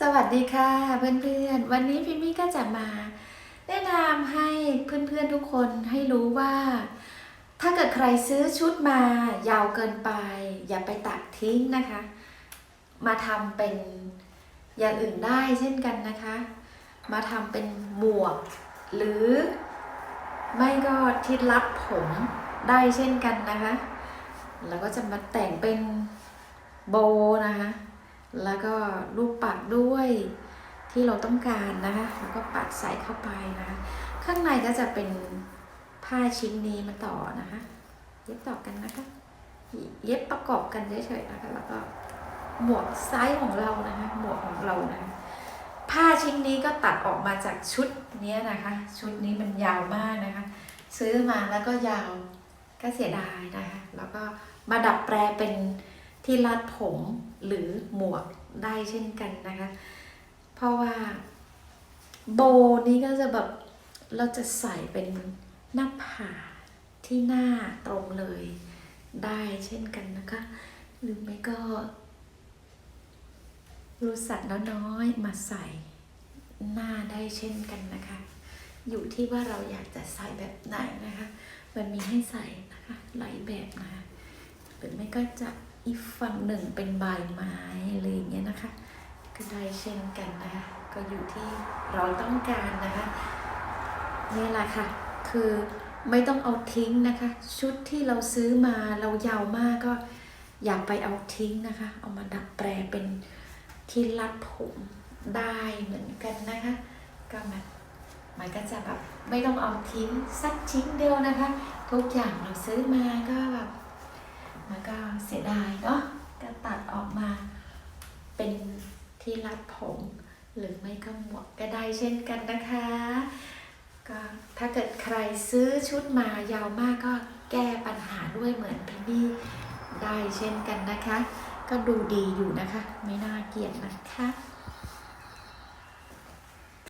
สวัสดีค่ะเพื่อนๆ วันนี้พิมมี่ก็จะมา แนะนำให้เพื่อนๆทุกคนให้รู้ว่า ถ้าเกิดใครซื้อชุดมายาวเกินไป อย่าไปตัดทิ้งนะคะ มาทำเป็นอย่างอื่นได้เช่นกันนะคะ มาทำเป็นหมวก หรือไม่ก็ที่รัดผมได้เช่นกันนะคะ แล้วก็จะมาแต่งเป็นโบนะคะ แล้วก็ลูกปัดด้วยที่เราต้องการนะคะแล้วก็ปัดใส่เข้าไปนะคะข้างในก็จะเป็นผ้าชิ้นนี้มาต่อนะคะ เย็บต่อกันนะคะ เย็บประกอบกันเฉยๆนะคะ แล้วก็หมวกไซส์ของเรานะคะหมวกของเรานะคะผ้าชิ้นนี้ก็ตัดออกมาจากชุดนี้นะคะ ชุดนี้มันยาวมากนะคะ ซื้อมาแล้วก็ยาวก็เสียดายนะคะ แล้วก็มาดัดแปลเป็น ที่รัดผมหรือหมวกได้เช่นกันนะคะ เพราะว่าโบนี้ก็จะแบบเราจะใส่เป็นหน้าผาที่หน้าตรงเลยได้เช่นกันนะคะ หรือไม่ก็รูสัตว์น้อยๆมาใส่หน้าได้เช่นกันนะคะ อยู่ที่ว่าเราอยากจะใส่แบบไหนนะคะ มันมีให้ใส่นะคะหลายแบบนะคะหรือไม่ก็จะ อีกฝั่งหนึ่งเป็นใบไม้อะไรอย่างเงี้ยนะคะ ก็ได้เช่นกันนะคะ ก็อยู่ที่เราต้องการนะคะนี่แหละค่ะ คือไม่ต้องเอาทิ้งนะคะ ชุดที่เราซื้อมาเรายาวมากก็อย่าไปเอาทิ้งนะคะ เอามาดัดแปลเป็นที่รัดผมได้เหมือนกันนะคะ ก็มันมันก็จะแบบไม่ต้องเอาทิ้งสักชิ้นเดียวนะคะ ทุกอย่างเราซื้อมาก็แบบ มันก็เสียดายเนาะก็ตัดออกมาเป็นที่รัดผม หรือไม่ก็หมวกก็ได้เช่นกันนะคะก็ถ้าเกิดใครซื้อชุดมายาวมากก็แก้ปัญหาด้วยเหมือนพี่นี่ได้เช่นกันนะคะ ก็ดูดีอยู่นะคะ ไม่น่าเกลียดนะคะ